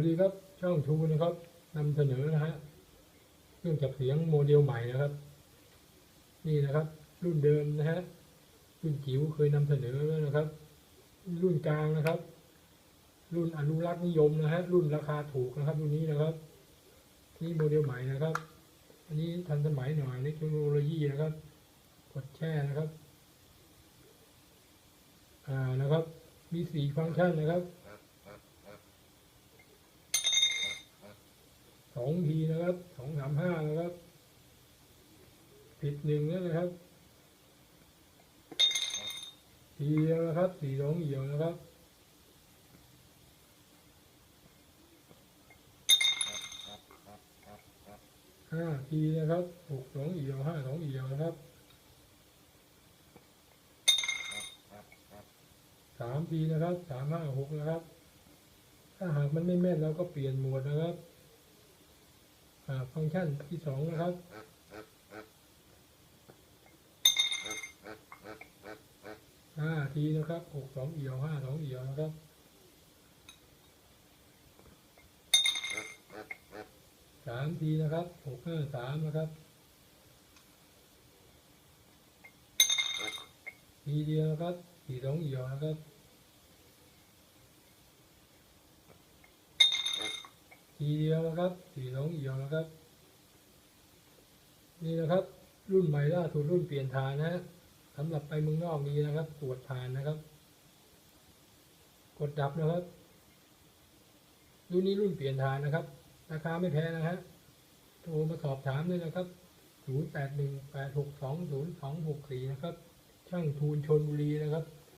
วัสดีครับช่องชูนะครับนำเสนอนะฮะเครื่องจับเสียงโมเดลใหม่นะครับ นี่นะครับ รุ่นเดิมนะฮะรุ่นจิ๋วเคยนำเสนอแล้วนะครับ รุ่นกลางนะครับ รุ่นอนุรักษ์นิยมนะฮะรุ่นราคาถูกนะครับรุ่นนี้นะครับ นี่โมเดลใหม่นะครับ อันนี้ทันสมัยหน่อยเทคโนโลยีนะครับ กดแช่นะครับ อ่านะครับ มีสี่ฟังก์ชันนะครับ องทีนะครับสองสามห้านะครับ ผิดหนึ่งแล้วนะครับทีเดียวนะครับสี่สองเหี่ยวนะครับห้าทีนะครับหกสองเหี่ยวห้าสองเหี่ยวนะครับสามทีนะครับสามห้าหกนะครับ ถ้าหากมันไม่แม่นเราก็เปลี่ยนหมดนะครับ ฟังก์ชันที่สองนะครับห้าทีนะครับหกสองเอียวห้าสองเอียวนะครับสามทีนะครับหกห้าสามนะครับทีเดียวนะครับสี่สองเอียวนะครับ ทีเดียวนะครับสี่สองเอี่ยวนะครับ นี่นะครับ รุ่นใหม่ล่าสุดรุ่นเปลี่ยนฐานนะสำหรับไปเมืองนอกนี้นะครับ ตรวจฐานนะครับ กดดับนะครับ รุ่นนี้รุ่นเปลี่ยนฐานนะครับ ราคาไม่แพงนะฮะโทรมาสอบถามด้วยนะครับ 0 8 1 8 6 2 0 2 6 4 นะครับ ช่างทูนชนบุรีนะครับ